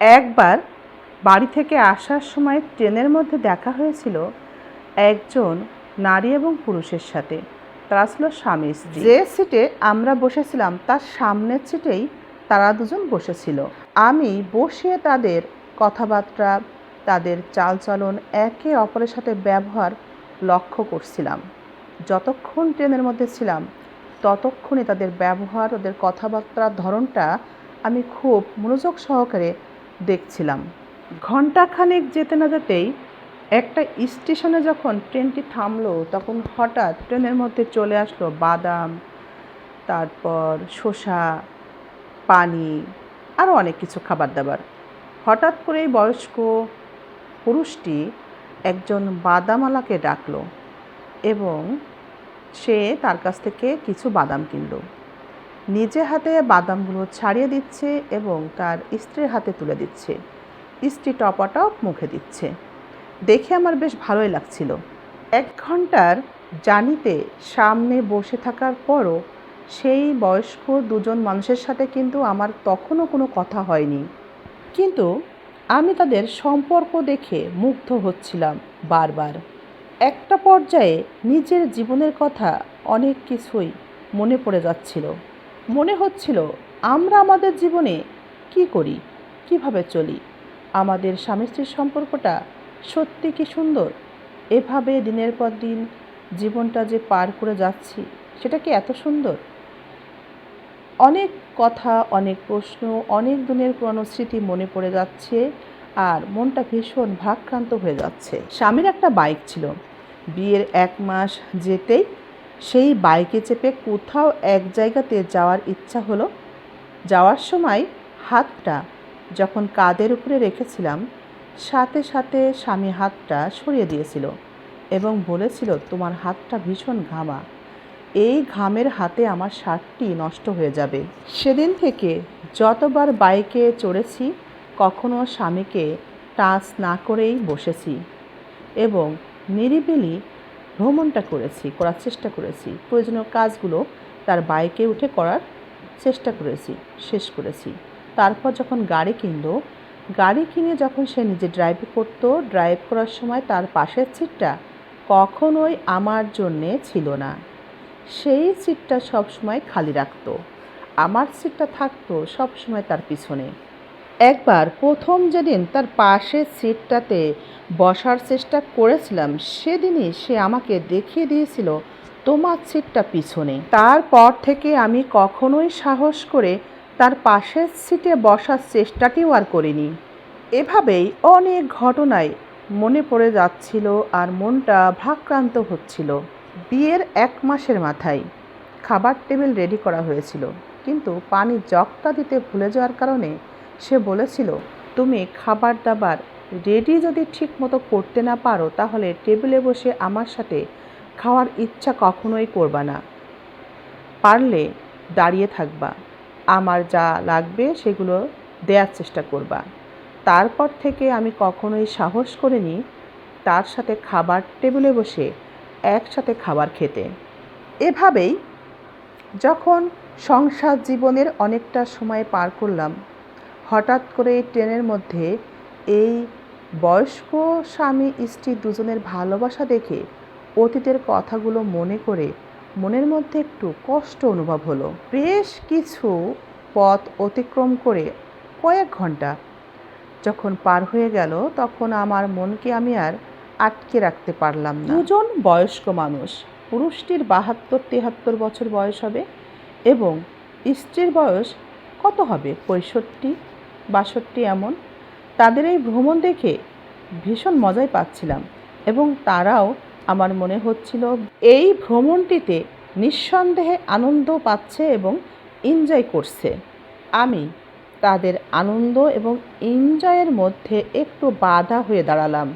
একবার বাড়ি থেকে আসার সময় ট্রেনের মধ্যে দেখা হয়েছিল একজন নারী এবং পুরুষের সাথে। তারা ছিল স্বামী স্ত্রী। যে সিটে আমরা বসেছিলাম, তার সামনের সিটেই তারা দুজন বসেছিল। আমি বসে তাদের কথাবার্তা, তাদের চালচলন, একে অপরের সাথে ব্যবহার লক্ষ্য করছিলাম। যতক্ষণ ট্রেনের মধ্যে ছিলাম, ততক্ষণে তাদের ব্যবহার ওদের কথাবার্তার ধরনটা আমি খুব মনোযোগ সহকারে দেখছিলাম। ঘণ্টাখানেক যেতে না যেতেই একটা স্টেশনে যখন ট্রেনটি থামলো, তখন হঠাৎ ট্রেনের মধ্যে চলে আসলো বাদাম, তারপর শসা, পানি, আরও অনেক কিছু খাবার দাবার হঠাৎ করেই বয়স্ক পুরুষটি একজন বাদামালাকে ডাকলো এবং সে তার কাছ থেকে কিছু বাদাম কিনলো। নিজে হাতে বাদামগুলো ছাড়িয়ে দিচ্ছে এবং তার স্ত্রীর হাতে তুলে দিচ্ছে। স্ত্রী টপাটপ মুখে দিচ্ছে। দেখে আমার বেশ ভালোই লাগছিল। এক ঘণ্টার জানিতে সামনে বসে থাকার পরও সেই বয়স্ক দুজন মানুষের সাথে কিন্তু আমার তখনও কোনো কথা হয়নি। কিন্তু আমি তাদের সম্পর্ক দেখে মুগ্ধ হচ্ছিলাম বারবার। একটা পর্যায়ে নিজের জীবনের কথা অনেক কিছুই মনে পড়ে যাচ্ছিল। মনে হচ্ছিল, আমরা আমাদের জীবনে কি করি, কীভাবে চলি? আমাদের স্বামী স্ত্রীর সম্পর্কটা সত্যি কি সুন্দর? এভাবে দিনের পর দিন জীবনটা যে পার করে যাচ্ছি, সেটা কি এত সুন্দর? অনেক কথা, অনেক প্রশ্ন, অনেক দিনের পুরনো স্মৃতি মনে পড়ে যাচ্ছে আর মনটা ভীষণ ভারাক্রান্ত হয়ে যাচ্ছে। স্বামীর একটা বাইক ছিল। বিয়ের এক মাস যেতেই সেই বাইকে চেপে কোথাও এক জায়গাতে যাওয়ার ইচ্ছা হলো। যাওয়ার সময় হাতটা যখন কাঁধের উপরে রেখেছিলাম, সাথে সাথে স্বামী হাতটা সরিয়ে দিয়েছিল এবং বলেছিল, তোমার হাতটা ভীষণ ঘামা। এই ঘামের হাতে আমার শার্টটি নষ্ট হয়ে যাবে। সেদিন থেকে যতবার বাইকে চড়েছি, কখনো স্বামীকে টাচ না করেই বসেছি এবং নিরিবিলি ভ্রমণটা করেছি, করার চেষ্টা করেছি। প্রয়োজনীয় কাজগুলো তার বাইকে উঠে করার চেষ্টা করেছি, শেষ করেছি। তারপর যখন গাড়ি কিনলো, গাড়ি কিনে যখন সে নিজে ড্রাইভ করতো ড্রাইভ করার সময় তার পাশের সিটটা কখনোই আমার জন্যে ছিল না। সেই সিটটা সবসময় খালি রাখতো। আমার সিটটা থাকতো সবসময় তার পিছনে। একবার প্রথম যেদিন তার পাশের সিটটাতে বসার চেষ্টা করেছিলাম, সেদিনই সে আমাকে দেখিয়ে দিয়েছিল, তোমার সিটটা পিছনে। তারপর থেকে আমি কখনোই সাহস করে তার পাশের সিটে বসার চেষ্টাটিও আর করিনি। এভাবেই অনেক ঘটনায় মনে পড়ে যাচ্ছিল আর মনটা ভাক্রান্ত হচ্ছিল। বিয়ের এক মাসের মাথায় খাবার টেবিল রেডি করা হয়েছিল, কিন্তু পানির জগটা দিতে ভুলে যাওয়ার কারণে সে বলেছিল, তুমি খাবার দাবার রেডি যদি ঠিক মতো করতে না পারো, তাহলে টেবিলে বসে আমার সাথে খাওয়ার ইচ্ছা কখনোই করবা না। পারলে দাঁড়িয়ে থাকবা। আমার যা লাগবে সেগুলো দেওয়ার চেষ্টা করবা। তারপর থেকে আমি কখনোই সাহস করিনি তার সাথে খাবার টেবিলে বসে একসাথে খাবার খেতে। এভাবেই যখন সংসার জীবনের অনেকটা সময় পার করলাম হঠাৎ করে ট্রেনের মধ্যে এই বয়স্ক স্বামী স্ত্রী দুজনের ভালোবাসা দেখে অতীতের কথাগুলো মনে করে মনের মধ্যে একটু কষ্ট অনুভব হলো। বেশ কিছু পথ অতিক্রম করে কয়েক ঘণ্টা যখন পার হয়ে গেল, তখন আমার মনকে আমি আর আটকে রাখতে পারলাম না। দুজন বয়স্ক মানুষ, পুরুষটির বাহাত্তর তেহাত্তর বছর বয়স হবে এবং স্ত্রীর বয়স কত হবে? পঁয়ষট্টি? বাষট্টি এমন। তাদের এই ভ্রমণ দেখে ভীষণ মজাই পাচ্ছিলাম এবং তারাও আমার মনে হচ্ছিল এই ভ্রমণটিতে নিঃসন্দেহে আনন্দ পাচ্ছে এবং এনজয় করছে। আমি তাদের আনন্দ এবং এনজয়ের মধ্যে একটু বাধা হয়ে দাঁড়ালাম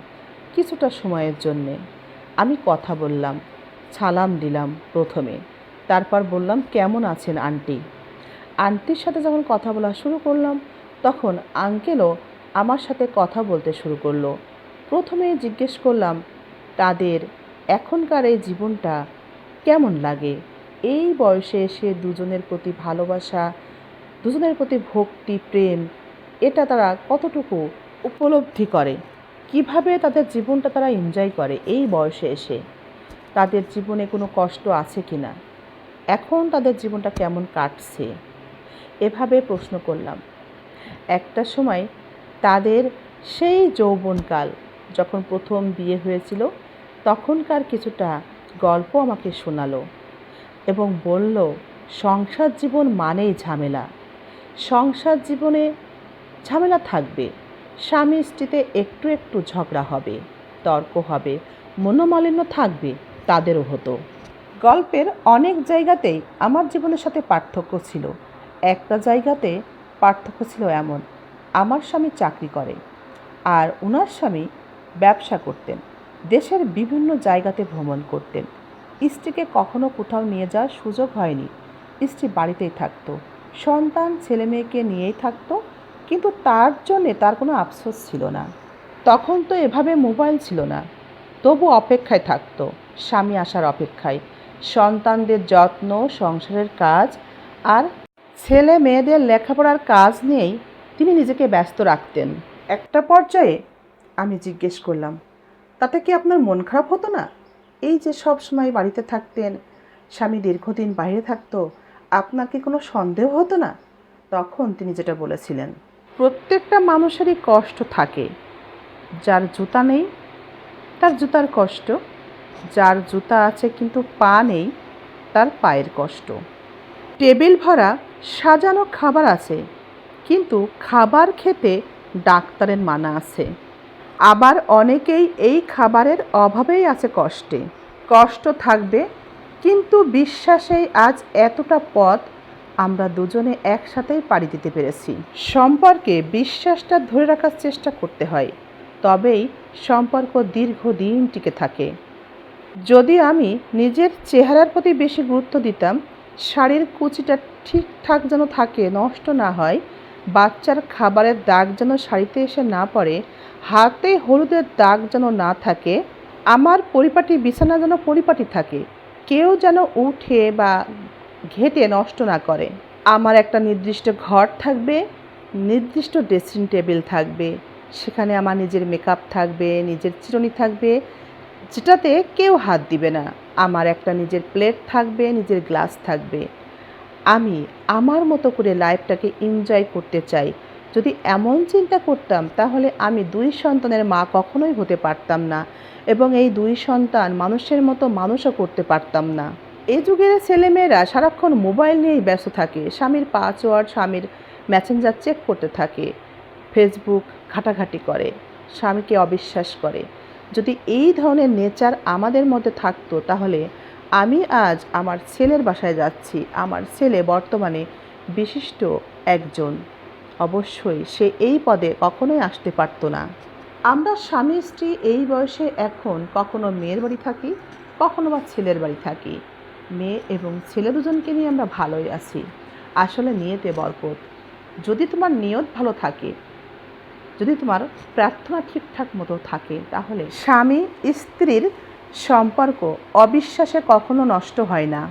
কিছুটা সময়ের জন্যে। আমি কথা বললাম সালাম দিলাম প্রথমে। তারপর বললাম, কেমন আছেন, আন্টি? আন্টির সাথে যখন কথা বলা শুরু করলাম তখন আঙ্কেলও আমার সাথে কথা বলতে শুরু করল। প্রথমে জিজ্ঞেস করলাম, তাদের এখনকার এই জীবনটা কেমন লাগে? এই বয়সে এসে দুজনের প্রতি ভালোবাসা, দুজনের প্রতি ভক্তি, প্রেম, এটা তারা কতটুকু উপলব্ধি করে? কীভাবে তাদের জীবনটা তারা এনজয় করে এই বয়সে এসে? তাদের জীবনে কোনো কষ্ট আছে কি না এখন তাদের জীবনটা কেমন কাটছে? এভাবে প্রশ্ন করলাম। একটা সময় তাদের সেই যৌবনকাল যখন প্রথম বিয়ে হয়েছিল, তখনকার কিছুটা গল্প আমাকে শোনালো এবং বলল, সংসার জীবন মানেই ঝামেলা। সংসার জীবনে ঝামেলা থাকবে, স্বামী স্ত্রীতে একটু একটু ঝগড়া হবে, তর্ক হবে, মনোমালিন্য থাকবে, তাদেরও হতো। গল্পের অনেক জায়গাতেই আমার জীবনের সাথে পার্থক্য ছিল। একটা জায়গাতে পার্থক্য ছিল এমন, আমার স্বামী চাকরি করে আর ওনার স্বামী ব্যবসা করতেন, দেশের বিভিন্ন জায়গাতে ভ্রমণ করতেন। স্ত্রীকে কখনো কোথাও নিয়ে যাওয়ার সুযোগ হয়নি। স্ত্রী বাড়িতেই থাকতো, সন্তান ছেলে মেয়েকে নিয়েই থাকতো, কিন্তু তার জন্যে তার কোনো আফসোস ছিল না। তখন তো এভাবে মোবাইল ছিল না, তবু অপেক্ষায় থাকতো, স্বামী আসার অপেক্ষায়। সন্তানদের যত্ন, সংসারের কাজ আর ছেলে মেয়েদের লেখাপড়ার কাজ নিয়েই তিনি নিজেকে ব্যস্ত রাখতেন। একটা পর্যায়ে আমি জিজ্ঞেস করলাম, তাতে কি আপনার মন খারাপ হতো না? এই যে সব সময় বাড়িতে থাকতেন, স্বামী দীর্ঘদিন বাইরে থাকতো, আপনার কি কোনো সন্দেহ হতো না? তখন তিনি যেটা বলেছিলেন, প্রত্যেকটা মানুষেরই কষ্ট থাকে। যার জুতা নেই, তার জুতার কষ্ট। যার জুতা আছে কিন্তু পা নেই, তার পায়ের কষ্ট। টেবিল ভরা সাজানো খাবার আছে, কিন্তু খাবার খেতে ডাক্তারের মানা আছে। আবার অনেকেই এই খাবারের অভাবেই আছে কষ্টে। কষ্ট থাকবে, কিন্তু বিশ্বাসেই আজ এতটা পথ আমরা দুজনে একসাথেই পাড়ি দিতে পেরেছি। সম্পর্কে বিশ্বাসটা ধরে রাখার চেষ্টা করতে হয়, তবেই সম্পর্ক দীর্ঘদিন টিকে থাকে। যদি আমি নিজের চেহারার প্রতি বেশি গুরুত্ব দিতাম, শাড়ির কুচিটা ঠিকঠাক যেন থাকে, নষ্ট না হয়, বাচ্চার খাবারের দাগ যেন শাড়িতে এসে না পড়ে, হাতে হলুদের দাগ যেন না থাকে, আমার পরিপাটি বিছানা যেন পরিপাটি থাকে, কেউ যেন উঠে বা ঘেটে নষ্ট না করে। আমার একটা নির্দিষ্ট ঘর থাকবে, নির্দিষ্ট ড্রেসিং টেবিল থাকবে, সেখানে আমার নিজের মেকআপ থাকবে, নিজের চিরুনি থাকবে, যেটাতে কেউ হাত দিবে না। আমার একটা নিজের প্লেট থাকবে, নিজের গ্লাস থাকবে। আমি আমার মতো করে লাইফটাকে এনজয় করতে চাই। যদি এমন চিন্তা করতাম, তাহলে আমি দুই সন্তানের মা কখনোই হতে পারতাম না এবং এই দুই সন্তান মানুষের মতো মানুষও করতে পারতাম না। এই যুগের ছেলেমেয়েরা সারাক্ষণ মোবাইল নিয়েই ব্যস্ত থাকে, স্বামীর পাসওয়ার্ড স্বামীর মেসেঞ্জার চেক করতে থাকে ফেসবুক ঘাটাঘাটি করে, স্বামীকে অবিশ্বাস করে। যদি এই ধরনের নেচার আমাদের মধ্যে থাকতো, তাহলে আমি আজ আমার ছেলের বাসায় যাচ্ছি। আমার ছেলে বর্তমানে বিশিষ্ট একজন। অবশ্যই সে এই পদে কখনোই আসতে পারতো না। আমরা স্বামী, স্ত্রী এই বয়সে এখন কখনো মেয়ের বাড়ি থাকি, কখনো বা ছেলের বাড়ি থাকি। মেয়ে এবং ছেলে দুজনকে নিয়ে আমরা ভালোই আছি। আসলে নিয়েতে বরকত। যদি তোমার নিয়ত ভালো থাকে, যদি তোমার প্রার্থনা ঠিকঠাক মতো থাকে, তাহলে স্বামী, স্ত্রীর সম্পর্ক অবিশ্বাসে কখনো নষ্ট হয় না।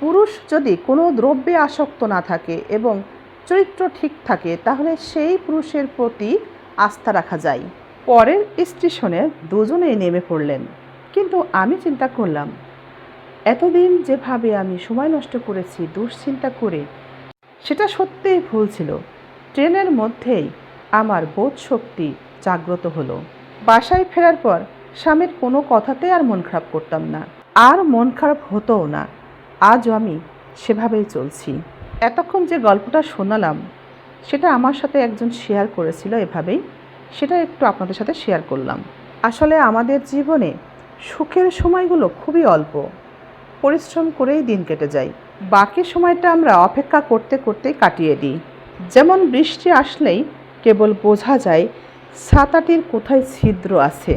পুরুষ যদি কোনো দ্রব্যে আসক্ত না থাকে এবং চরিত্র ঠিক থাকে, তাহলে সেই পুরুষের প্রতি আস্থা রাখা যায়। পরের স্টেশনে দুজনেই নেমে পড়লেন। কিন্তু আমি চিন্তা করলাম, এতদিন যেভাবে আমি সময় নষ্ট করেছি, দুশ্চিন্তা করে, সেটা সত্যিই ভুল ছিল। ট্রেনের মধ্যেই আমার বোধ শক্তি জাগ্রত হলো। বাসায় ফেরার পর স্বামীর কোনো কথাতে আর মন খারাপ করতাম না। আর মন খারাপ হতোও না। আজও আমি সেভাবেই চলছি। এতক্ষণ যে গল্পটা শোনালাম, সেটা আমার সাথে একজন শেয়ার করেছিল এভাবেই। সেটা একটু আপনাদের সাথে শেয়ার করলাম। আসলে আমাদের জীবনে সুখের সময়গুলো খুবই অল্প। পরিশ্রম করেই দিন কেটে যায়। বাকি সময়টা আমরা অপেক্ষা করতে, করতেই কাটিয়ে দিই। যেমন বৃষ্টি আসলেই কেবল বোঝা যায় ছাতাটির কোথায় ছিদ্র আছে?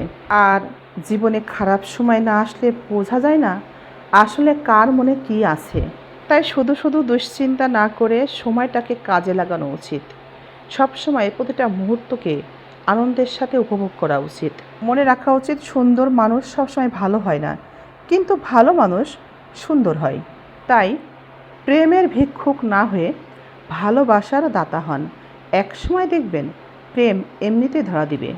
আর জীবনে খারাপ সময় না আসলে বোঝা যায় না আসলে কার মনে কি আছে? তাই শুধু শুধু দুশ্চিন্তা না করে সময়টাকে কাজে লাগানো উচিত। সবসময় প্রতিটা মুহূর্তকে আনন্দের সাথে উপভোগ করা উচিত। মনে রাখা উচিত, সুন্দর মানুষ সবসময় ভালো হয় না, কিন্তু ভালো মানুষ সুন্দর হয়। তাই প্রেমের ভিক্ষুক না হয়ে ভালোবাসার দাতা হন। একসময় দেখবেন প্রেম এমনিতেই ধরা দিবে।